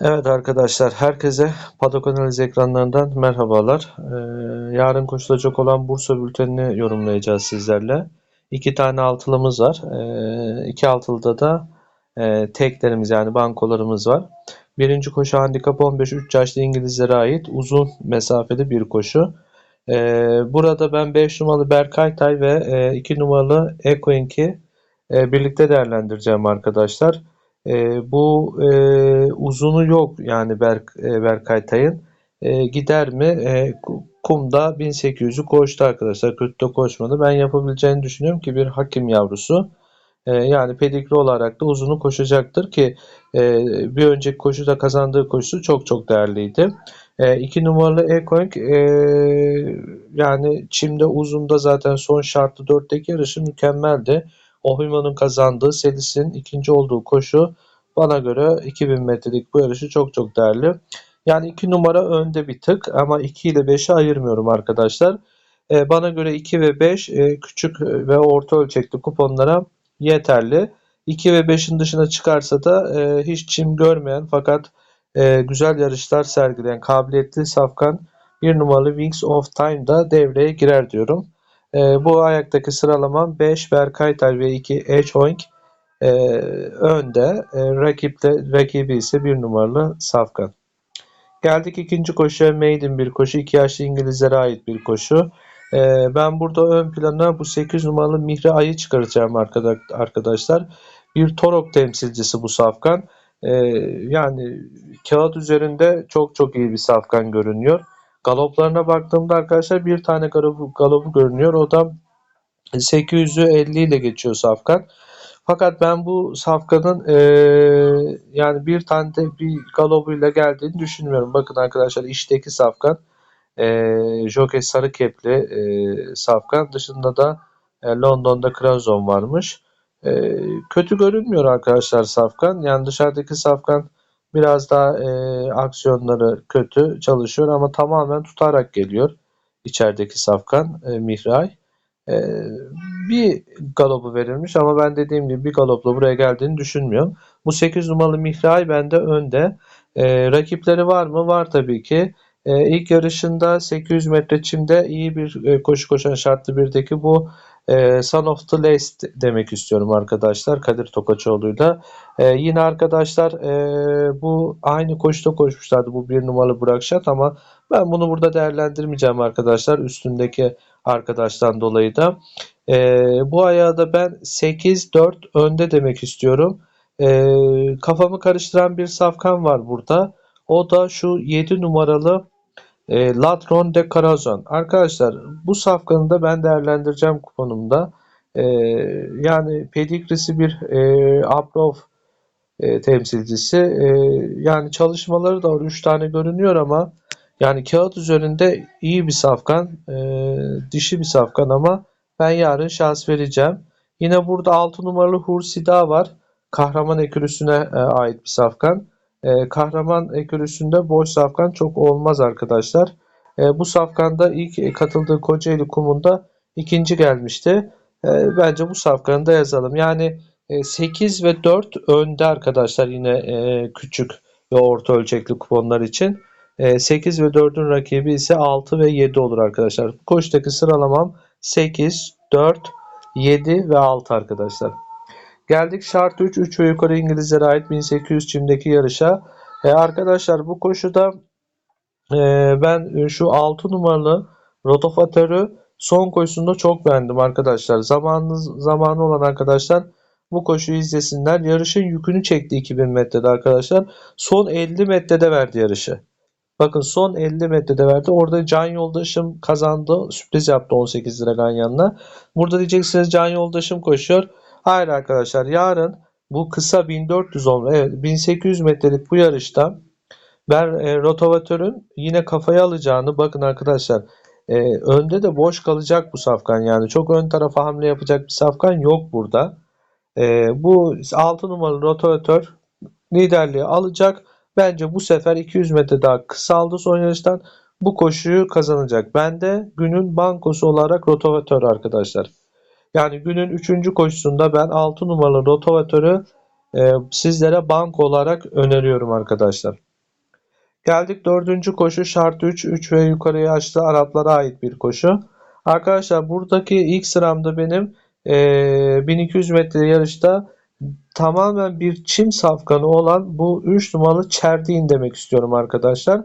Evet arkadaşlar, herkese Padok Analiz ekranlarından merhabalar. Ee, yarın koşulacak olan Bursa bültenini yorumlayacağız sizlerle. İki tane altılımız var. Ee, iki altılıda da e, teklerimiz yani bankolarımız var. Birinci koşu handikap 15 3 yaşlı İngilizlere ait uzun mesafeli bir koşu. Ee, burada ben 5 numaralı Berkay Tay ve 2 numaralı Ekoink'i e, birlikte değerlendireceğim arkadaşlar. E, bu e, uzunu yok yani Berk, e, Berkay Tay'ın. E, gider mi? E, kumda 1800'ü koştu arkadaşlar. Kötü koşmadı. Ben yapabileceğini düşünüyorum ki bir hakim yavrusu. E, yani pedigre olarak da uzunu koşacaktır ki e, bir önceki koşuda kazandığı koşusu çok çok değerliydi. E, iki numaralı Ekoink e, yani çimde uzunda zaten son şartlı dörtteki yarışı mükemmeldi. Ohima'nın kazandığı Sedis'in ikinci olduğu koşu bana göre 2000 metrelik bu yarışı çok çok değerli. Yani 2 numara önde bir tık ama 2 ile 5'i ayırmıyorum arkadaşlar. E, bana göre 2 ve 5 e, küçük ve orta ölçekli kuponlara yeterli. 2 ve 5'in dışına çıkarsa da e, hiç çim görmeyen fakat e, güzel yarışlar sergileyen kabiliyetli safkan bir numaralı Wings of Time da devreye girer diyorum. E, bu ayaktaki sıralamam 5 Berkaytal ve 2 Edgehoink e, önde. E, rakiple, rakibi ise bir numaralı Safkan. Geldik ikinci koşuya Maiden bir koşu. 2 yaşlı İngilizlere ait bir koşu. E, ben burada ön plana bu 8 numaralı Mihri Ay'ı çıkaracağım arkadaşlar. Bir Torok temsilcisi bu Safkan. E, yani kağıt üzerinde çok çok iyi bir Safkan görünüyor. Galoplarına baktığımda arkadaşlar bir tane galopu, galopu görünüyor. O da 850 ile geçiyor Safkan. Fakat ben bu Safkan'ın e, yani bir tane de bir galobuyla geldiğini düşünmüyorum. Bakın arkadaşlar işteki Safkan e, Jockey sarı kepli e, Safkan dışında da e, London'da Krazon varmış. E, kötü görünmüyor arkadaşlar Safkan. Yani dışarıdaki Safkan Biraz daha e, aksiyonları kötü çalışıyor ama tamamen tutarak geliyor içerideki safkan e, Mihray. E, bir galopu verilmiş ama ben dediğim gibi bir galopla buraya geldiğini düşünmüyorum. Bu 8 numaralı Mihray bende önde. E, rakipleri var mı? Var tabii ki. E, ilk yarışında 800 metre çimde iyi bir e, koşu koşan şartlı birdeki bu e, Son of the Last demek istiyorum arkadaşlar Kadir Tokaçoğlu'yla. E, yine arkadaşlar e, bu aynı koşuda koşmuşlardı bu bir numaralı Burak Şat ama ben bunu burada değerlendirmeyeceğim arkadaşlar üstündeki arkadaştan dolayı da. E, bu ayağı da ben 8-4 önde demek istiyorum. E, kafamı karıştıran bir safkan var burada. O da şu 7 numaralı e, Latron de Carazon. Arkadaşlar bu safkanı da ben değerlendireceğim kuponumda. E, yani pedigrisi bir e, Abrov e, temsilcisi. E, yani çalışmaları da 3 tane görünüyor ama yani kağıt üzerinde iyi bir safkan. E, dişi bir safkan ama ben yarın şans vereceğim. Yine burada 6 numaralı Hursida var. Kahraman ekürüsüne e, ait bir safkan. E, kahraman ekürüsünde boş safkan çok olmaz arkadaşlar. E, bu safkanda ilk katıldığı Kocaeli kumunda ikinci gelmişti. E, bence bu safkanı da yazalım. Yani e, 8 ve 4 önde arkadaşlar yine e, küçük ve orta ölçekli kuponlar için. E, 8 ve 4'ün rakibi ise 6 ve 7 olur arkadaşlar. Bu koştaki sıralamam 8, 4, 7 ve 6 arkadaşlar. Geldik şart 3. 3 ve yukarı İngilizlere ait 1800 çimdeki yarışa. E, arkadaşlar bu koşuda e, ben şu 6 numaralı rotofatörü son koşusunda çok beğendim arkadaşlar. Zamanı, zamanı olan arkadaşlar bu koşuyu izlesinler. Yarışın yükünü çekti 2000 metrede arkadaşlar. Son 50 metrede verdi yarışı. Bakın son 50 metrede verdi. Orada Can Yoldaşım kazandı. Sürpriz yaptı 18 lira Ganyan'la. Burada diyeceksiniz Can Yoldaşım koşuyor. Hayır arkadaşlar yarın bu kısa 1400 olma evet 1800 metrelik bu yarışta ben e, rotavatörün yine kafaya alacağını bakın arkadaşlar e, önde de boş kalacak bu safkan yani çok ön tarafa hamle yapacak bir safkan yok burada. E, bu 6 numaralı rotavatör liderliği alacak. Bence bu sefer 200 metre daha kısaldı son yarıştan. Bu koşuyu kazanacak. Ben de günün bankosu olarak rotavatör arkadaşlar. Yani günün 3. koşusunda ben 6 numaralı rotavatörü e, sizlere bank olarak öneriyorum arkadaşlar. Geldik dördüncü koşu şart 3. 3 ve yukarıya açtı Araplara ait bir koşu. Arkadaşlar buradaki ilk sıramda benim eee, 1200 metre yarışta tamamen bir çim safkanı olan bu 3 numaralı Çerdiğin demek istiyorum arkadaşlar.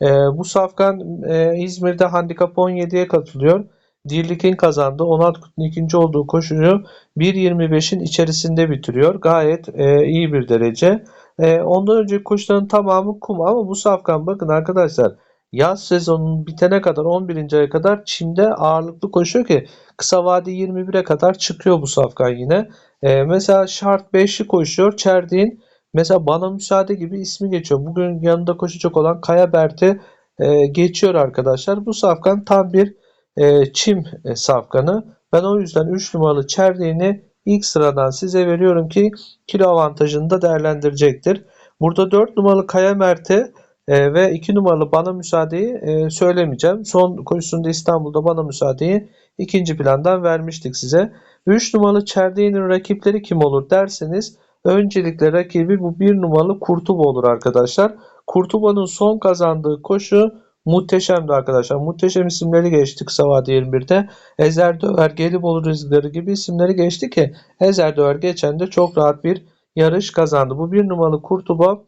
Eee, bu safkan eee, İzmir'de handikap 17'ye katılıyor. Dirlik'in kazandığı 16 Kut'un ikinci olduğu koşuyu 1.25'in içerisinde bitiriyor. Gayet eee, iyi bir derece. Eee, ondan önceki koşuların tamamı kum ama bu safkan bakın arkadaşlar yaz sezonunun bitene kadar 11. aya kadar çimde ağırlıklı koşuyor ki kısa vade 21'e kadar çıkıyor bu safkan yine. Eee, mesela şart 5'li koşuyor. Çerdiğin mesela bana müsaade gibi ismi geçiyor. Bugün yanında koşacak olan Kaya Bert'i eee, geçiyor arkadaşlar. Bu safkan tam bir eee, çim e, safkanı. Ben o yüzden 3 numaralı Çerdiğini ilk sıradan size veriyorum ki kilo avantajını da değerlendirecektir. Burada 4 numaralı Kaya Mert'e e, ve 2 numaralı Bana Müsaade'yi e, söylemeyeceğim. Son koşusunda İstanbul'da Bana Müsaade'yi ikinci plandan vermiştik size. 3 numaralı Çerdiğinin rakipleri kim olur derseniz öncelikle rakibi bu 1 numaralı Kurtuba olur arkadaşlar. Kurtuba'nın son kazandığı koşu muhteşemdi arkadaşlar. Muhteşem isimleri geçti kısa vade 21'de. Ezer Döver, Gelibolu Rüzgarı gibi isimleri geçti ki Ezer Döver geçen de çok rahat bir yarış kazandı. Bu bir numaralı Kurtuba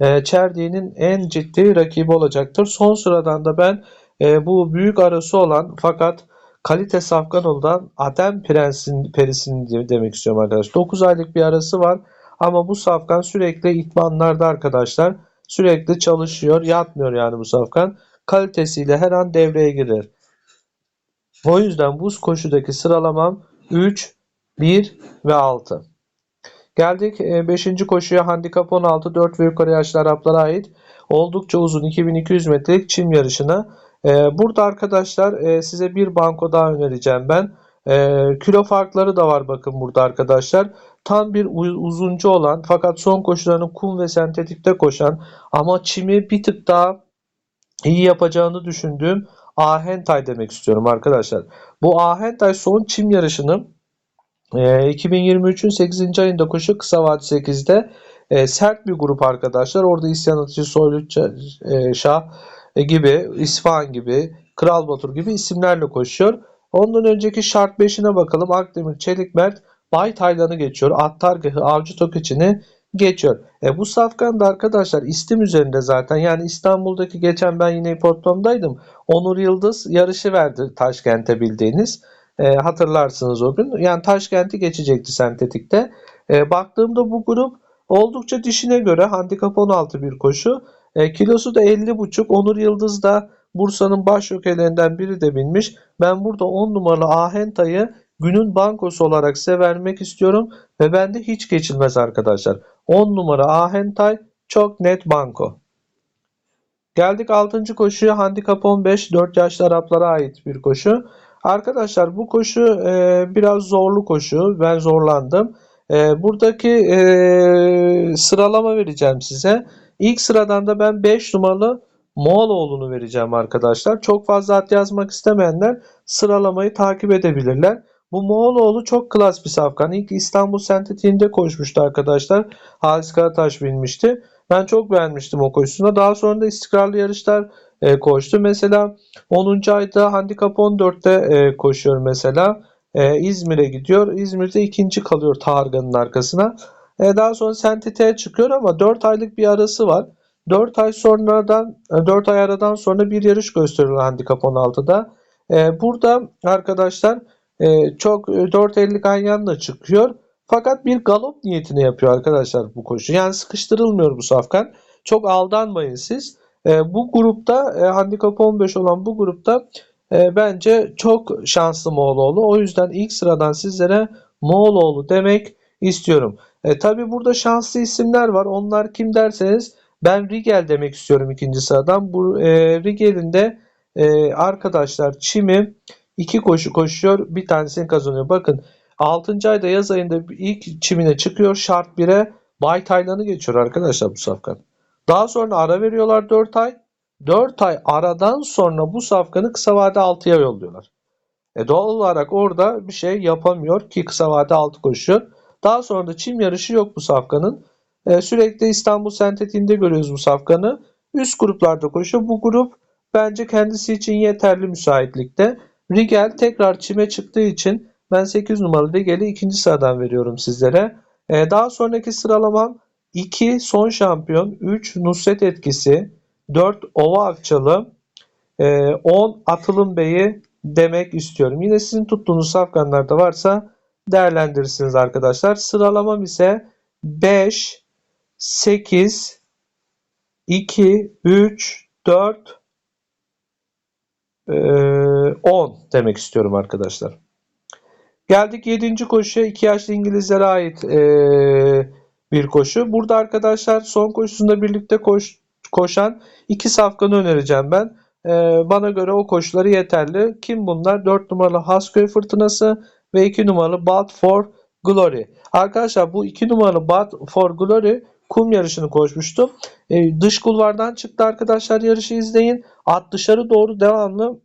e, Çerdiğinin en ciddi rakibi olacaktır. Son sıradan da ben e, bu büyük arası olan fakat kalite safkan olan Adem Prens'in perisini demek istiyorum arkadaşlar. 9 aylık bir arası var ama bu safkan sürekli itmanlarda arkadaşlar. Sürekli çalışıyor, yatmıyor yani bu safkan. Kalitesiyle her an devreye girer. O yüzden buz koşudaki sıralamam 3, 1 ve 6. Geldik 5. koşuya handikap 16 4 ve yukarı yaşlı Araplara ait oldukça uzun 2200 metrelik çim yarışına. E, Burada arkadaşlar e, size bir banko daha önereceğim ben. E, Kilo farkları da var bakın burada arkadaşlar. Tam bir uzuncu olan fakat son koşularını kum ve sentetikte koşan ama çimi bir tık daha iyi yapacağını düşündüğüm Ahentay demek istiyorum arkadaşlar. Bu Ahentay son çim yarışını e, 2023'ün 8. ayında koşu kısa vade 8'de e, sert bir grup arkadaşlar. Orada İsyan Atıcı, Soylu e, Şah e, gibi, İsfahan gibi, Kral Batur gibi isimlerle koşuyor. Ondan önceki şart 5'ine bakalım. Akdemir, Çelik Mert, Bay Taylan'ı geçiyor. Attargahı, Avcı Tokeç'ini geçiyor. E, bu safkan da arkadaşlar istim üzerinde zaten. Yani İstanbul'daki geçen ben yine hipodromdaydım. Onur Yıldız yarışı verdi Taşkent'e bildiğiniz. E, hatırlarsınız o gün. Yani Taşkent'i geçecekti sentetikte. E, baktığımda bu grup oldukça dişine göre handikap 16 bir koşu. E, kilosu da 50,5. Onur Yıldız da Bursa'nın baş jokeylerinden biri de binmiş. Ben burada 10 numaralı Ahentay'ı günün bankosu olarak size vermek istiyorum. Ve bende hiç geçilmez arkadaşlar. 10 numara Ahentay çok net banko. Geldik 6. koşuya handikap 15 4 yaşlı Araplara ait bir koşu. Arkadaşlar bu koşu e, biraz zorlu koşu. Ben zorlandım. E, buradaki e, sıralama vereceğim size. İlk sıradan da ben 5 numaralı Moğoloğlu'nu vereceğim arkadaşlar. Çok fazla at yazmak istemeyenler sıralamayı takip edebilirler. Bu Moğoloğlu çok klas bir safkan. İlk İstanbul Sentetiğinde koşmuştu arkadaşlar. Halis Karataş binmişti. Ben çok beğenmiştim o koşusunda. Daha sonra da istikrarlı yarışlar e, koştu. Mesela 10. ayda handikap 14'te e, koşuyor mesela. E, İzmir'e gidiyor. İzmir'de ikinci kalıyor Targan'ın arkasına. Daha sonra Sentetiğe çıkıyor ama 4 aylık bir arası var. 4 ay sonradan 4 ay aradan sonra bir yarış gösteriyor handikap 16'da. E, burada arkadaşlar e, çok e, 4.50 ganyanla çıkıyor. Fakat bir galop niyetine yapıyor arkadaşlar bu koşu. Yani sıkıştırılmıyor bu safkan. Çok aldanmayın siz. E, bu grupta e, handikap 15 olan bu grupta e, bence çok şanslı Moğoloğlu. O yüzden ilk sıradan sizlere Moğoloğlu demek istiyorum. E, Tabi burada şanslı isimler var. Onlar kim derseniz ben Rigel demek istiyorum ikinci sıradan. Bu e, Rigel'in de e, arkadaşlar Çim'i iki koşu koşuyor. Bir tanesini kazanıyor. Bakın 6. ayda yaz ayında ilk çimine çıkıyor. Şart 1'e Bay Taylan'ı geçiyor arkadaşlar bu safkan. Daha sonra ara veriyorlar 4 ay. 4 ay aradan sonra bu safkanı kısa vade 6'ya yolluyorlar. E doğal olarak orada bir şey yapamıyor ki kısa vade 6 koşuyor. Daha sonra da çim yarışı yok bu safkanın. E, sürekli İstanbul Sentetiğinde görüyoruz bu safkanı. üst gruplarda koşuyor. Bu grup bence kendisi için yeterli müsaitlikte. Rigel tekrar çime çıktığı için ben 8 numaralı Rigel'i ikinci sıradan veriyorum sizlere. Ee, daha sonraki sıralamam 2 son şampiyon, 3 Nusret etkisi, 4 Ova Akçalı, e, 10 Atılım Bey'i demek istiyorum. Yine sizin tuttuğunuz safkanlarda varsa değerlendirirsiniz arkadaşlar. Sıralamam ise 5, 8, 2, 3, 4, e, 10 demek istiyorum arkadaşlar. Geldik 7. koşuya. 2 yaşlı İngilizlere ait e, bir koşu. Burada arkadaşlar son koşusunda birlikte koş, koşan iki safkanı önereceğim ben. E, bana göre o koşuları yeterli. Kim bunlar? 4 numaralı Hasköy Fırtınası ve 2 numaralı Bad for Glory. Arkadaşlar bu 2 numaralı Bad for Glory kum yarışını koşmuştu. E, dış kulvardan çıktı arkadaşlar yarışı izleyin. At dışarı doğru devamlı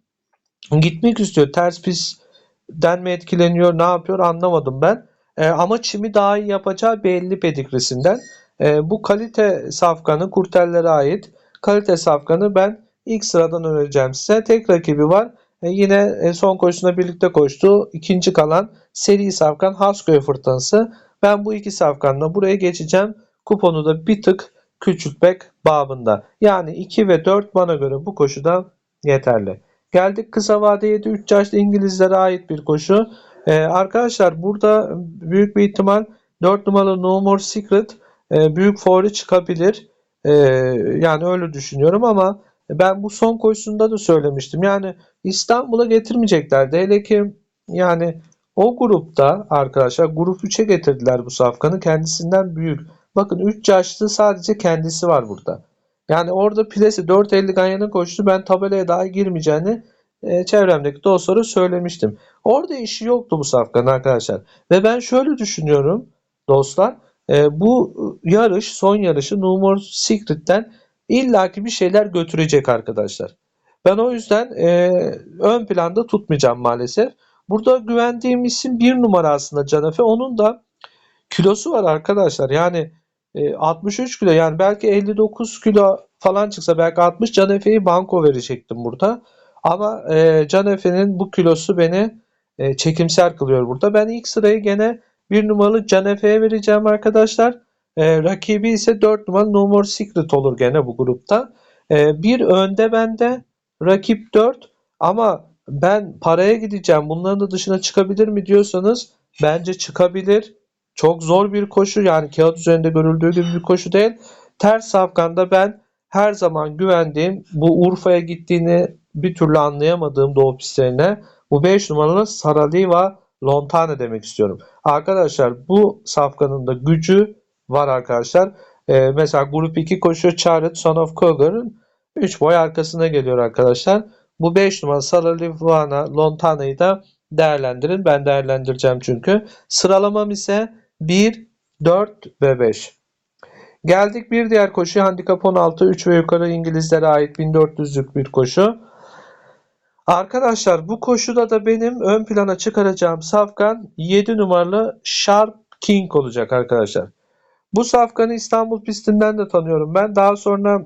gitmek istiyor. Ters pistten mi etkileniyor ne yapıyor anlamadım ben. E, ama çimi daha iyi yapacağı belli pedigrisinden. E, bu kalite safkanı kurtellere ait. Kalite safkanı ben ilk sıradan önereceğim size. Tek rakibi var. E, yine e, son koşusunda birlikte koştu. İkinci kalan seri safkan Hasköy Fırtınası. Ben bu iki safkanla buraya geçeceğim. Kuponu da bir tık küçültmek babında. Yani 2 ve 4 bana göre bu koşuda yeterli. Geldik kısa vadeye de 3 yaşlı İngilizlere ait bir koşu. Ee, arkadaşlar burada büyük bir ihtimal 4 numaralı No More Secret e, büyük favori çıkabilir. Ee, yani öyle düşünüyorum ama ben bu son koşusunda da söylemiştim. Yani İstanbul'a getirmeyeceklerdi. Hele ki yani o grupta arkadaşlar grup 3'e getirdiler bu safkanı. Kendisinden büyük. Bakın 3 yaşlı sadece kendisi var burada. Yani orada Plesi 4.50 Ganyan'a koştu. Ben tabelaya daha girmeyeceğini e, çevremdeki dostlara söylemiştim. Orada işi yoktu bu safkanın arkadaşlar. Ve ben şöyle düşünüyorum dostlar. E, bu yarış, son yarışı No Secret'ten illaki bir şeyler götürecek arkadaşlar. Ben o yüzden e, ön planda tutmayacağım maalesef. Burada güvendiğim isim bir numara aslında Canefe. Onun da kilosu var arkadaşlar. Yani 63 kilo yani belki 59 kilo falan çıksa belki 60 Canefe'yi banko verecektim burada. Ama e, Canefe'nin bu kilosu beni e, çekimser kılıyor burada. Ben ilk sırayı gene bir numaralı Canefe'ye vereceğim arkadaşlar. E, rakibi ise 4 numaralı No More Secret olur gene bu grupta. E, bir önde bende rakip 4 ama ben paraya gideceğim bunların da dışına çıkabilir mi diyorsanız bence çıkabilir. Çok zor bir koşu yani kağıt üzerinde görüldüğü gibi bir koşu değil. Ters safkanda ben her zaman güvendiğim bu Urfa'ya gittiğini bir türlü anlayamadığım doğu pistlerine bu 5 numaralı Saraliva Lontane demek istiyorum. Arkadaşlar bu safkanın da gücü var arkadaşlar. Ee, mesela grup 2 koşuyor Charlotte Son of Cougar'ın 3 boy arkasına geliyor arkadaşlar. Bu 5 numaralı Saralivana Lontana'yı da değerlendirin. Ben değerlendireceğim çünkü. Sıralamam ise 1, 4 ve 5. Geldik bir diğer koşu handikap 16 3 ve yukarı İngilizlere ait 1400'lük bir koşu. Arkadaşlar bu koşuda da benim ön plana çıkaracağım safkan 7 numaralı Sharp King olacak arkadaşlar. Bu safkanı İstanbul pistinden de tanıyorum ben. Daha sonra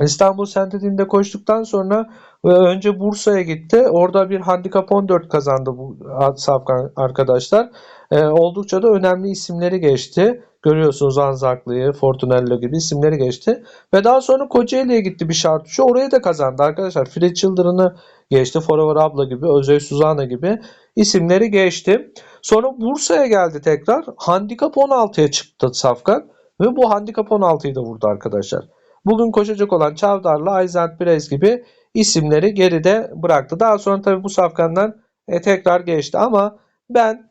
İstanbul Sentet'inde koştuktan sonra önce Bursa'ya gitti. Orada bir handikap 14 kazandı bu safkan arkadaşlar. Ee, oldukça da önemli isimleri geçti. Görüyorsunuz Anzaklı'yı, Fortunello gibi isimleri geçti. Ve daha sonra Kocaeli'ye gitti bir şartçı. Orayı da kazandı arkadaşlar. Fred Children'ı geçti. Forever Abla gibi, Özey Suzana gibi isimleri geçti. Sonra Bursa'ya geldi tekrar. Handikap 16'ya çıktı Safkan. Ve bu handikap 16'yı da vurdu arkadaşlar. Bugün koşacak olan Çavdar'la Ayzent Brez gibi isimleri geride bıraktı. Daha sonra tabii bu safkandan e, tekrar geçti ama ben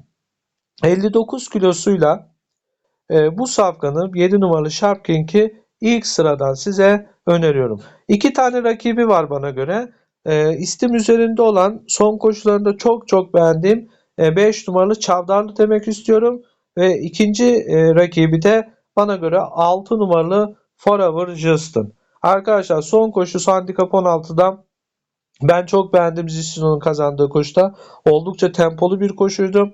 59 kilosuyla e, bu safkanı 7 numaralı Sharp King'i ilk sıradan size öneriyorum. İki tane rakibi var bana göre. E, istim üzerinde olan son koşularında çok çok beğendiğim 5 e, numaralı Çavdarlı demek istiyorum. Ve ikinci e, rakibi de bana göre 6 numaralı Forever Justin. Arkadaşlar son koşu handikap 16'dan ben çok beğendim Justin'in kazandığı koşuda. Oldukça tempolu bir koşuydu.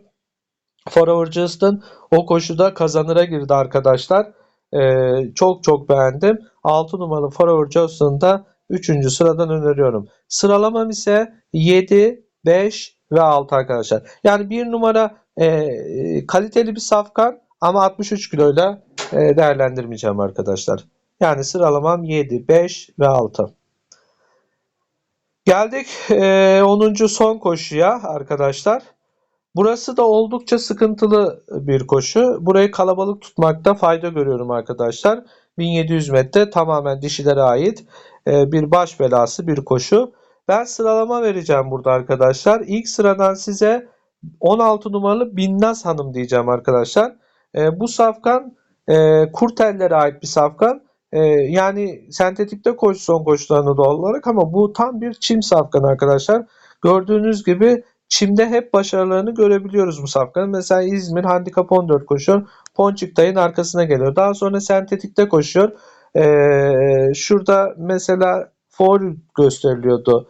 Forever Justin o koşuda kazanıra girdi arkadaşlar. Ee, çok çok beğendim. 6 numaralı Flower Johnson'ı da 3. sıradan öneriyorum. Sıralamam ise 7, 5 ve 6 arkadaşlar. Yani 1 numara e, kaliteli bir safkan ama 63 kiloyla e, değerlendirmeyeceğim arkadaşlar. Yani sıralamam 7, 5 ve 6. Geldik e, 10. son koşuya arkadaşlar. Burası da oldukça sıkıntılı bir koşu. Burayı kalabalık tutmakta fayda görüyorum arkadaşlar. 1700 metre tamamen dişilere ait e, bir baş belası bir koşu. Ben sıralama vereceğim burada arkadaşlar. İlk sıradan size 16 numaralı Binnaz Hanım diyeceğim arkadaşlar. E, bu safkan e, kurtellere ait bir safkan. E, yani sentetikte koşu son koşularında doğal olarak ama bu tam bir çim safkan arkadaşlar. Gördüğünüz gibi çimde hep başarılarını görebiliyoruz bu safkanın. Mesela İzmir handikap 14 koşuyor. Ponçiktay'ın arkasına geliyor. Daha sonra sentetikte koşuyor. Ee, şurada mesela for gösteriliyordu.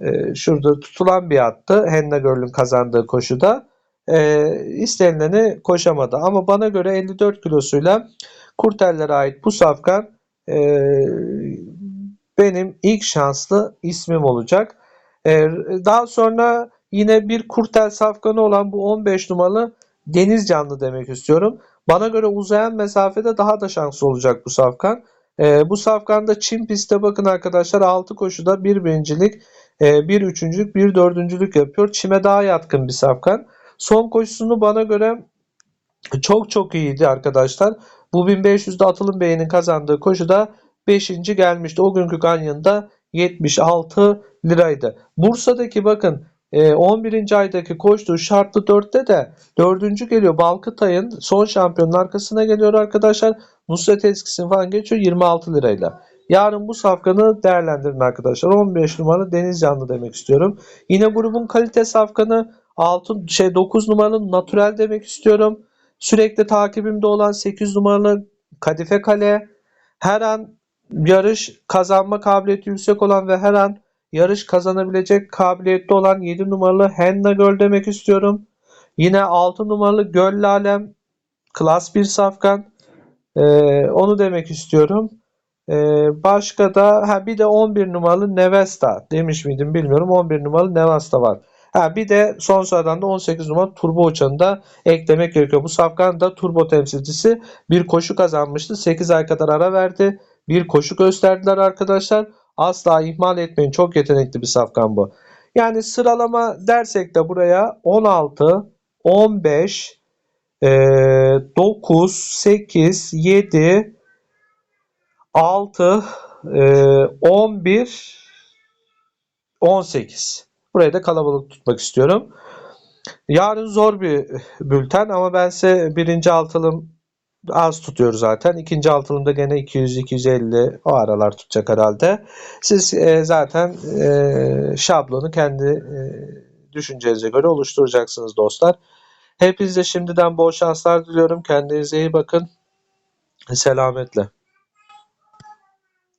Ee, şurada tutulan bir attı. Henna Girl'ün kazandığı koşuda. Ee, istenileni koşamadı. Ama bana göre 54 kilosuyla Kurtellere ait bu safkan e, benim ilk şanslı ismim olacak. Ee, daha sonra yine bir kurtel safkanı olan bu 15 numaralı deniz canlı demek istiyorum. Bana göre uzayan mesafede daha da şanslı olacak bu safkan. Ee, bu safkanda Çin pistte bakın arkadaşlar 6 koşuda bir birincilik, e, bir üçüncülük, bir dördüncülük yapıyor. Çime daha yatkın bir safkan. Son koşusunu bana göre çok çok iyiydi arkadaşlar. Bu 1500'de Atılım Bey'in kazandığı koşuda 5. gelmişti. O günkü Ganyan'da 76 liraydı. Bursa'daki bakın e, 11. aydaki koştuğu şartlı 4'te de 4. geliyor. Balkıtay'ın son şampiyonun arkasına geliyor arkadaşlar. Nusret Eskis'in falan geçiyor 26 lirayla. Yarın bu safkanı değerlendirin arkadaşlar. 15 numaralı Deniz Canlı demek istiyorum. Yine grubun kalite safkanı 6 şey 9 numaralı Natural demek istiyorum. Sürekli takibimde olan 8 numaralı Kadife Kale. Her an yarış kazanma kabiliyeti yüksek olan ve her an yarış kazanabilecek kabiliyette olan 7 numaralı Henna Göl demek istiyorum. Yine 6 numaralı Göl Lalem klas 1 safkan. Ee, onu demek istiyorum. Ee, başka da ha bir de 11 numaralı Nevesta demiş miydim bilmiyorum. 11 numaralı Nevesta var. Ha bir de son sıradan da 18 numaralı Turbo Uçan'ı da eklemek gerekiyor. Bu safkan da turbo temsilcisi bir koşu kazanmıştı. 8 ay kadar ara verdi. Bir koşu gösterdiler arkadaşlar. Asla ihmal etmeyin. Çok yetenekli bir safkan bu. Yani sıralama dersek de buraya 16, 15, 9, 8, 7, 6, 11, 18. Burayı da kalabalık tutmak istiyorum. Yarın zor bir bülten ama ben size birinci altılım az tutuyor zaten. İkinci altılımda gene 200-250 o aralar tutacak herhalde. Siz e, zaten e, şablonu kendi e, düşüncenize göre oluşturacaksınız dostlar. Hepinize şimdiden bol şanslar diliyorum. Kendinize iyi bakın. Selametle.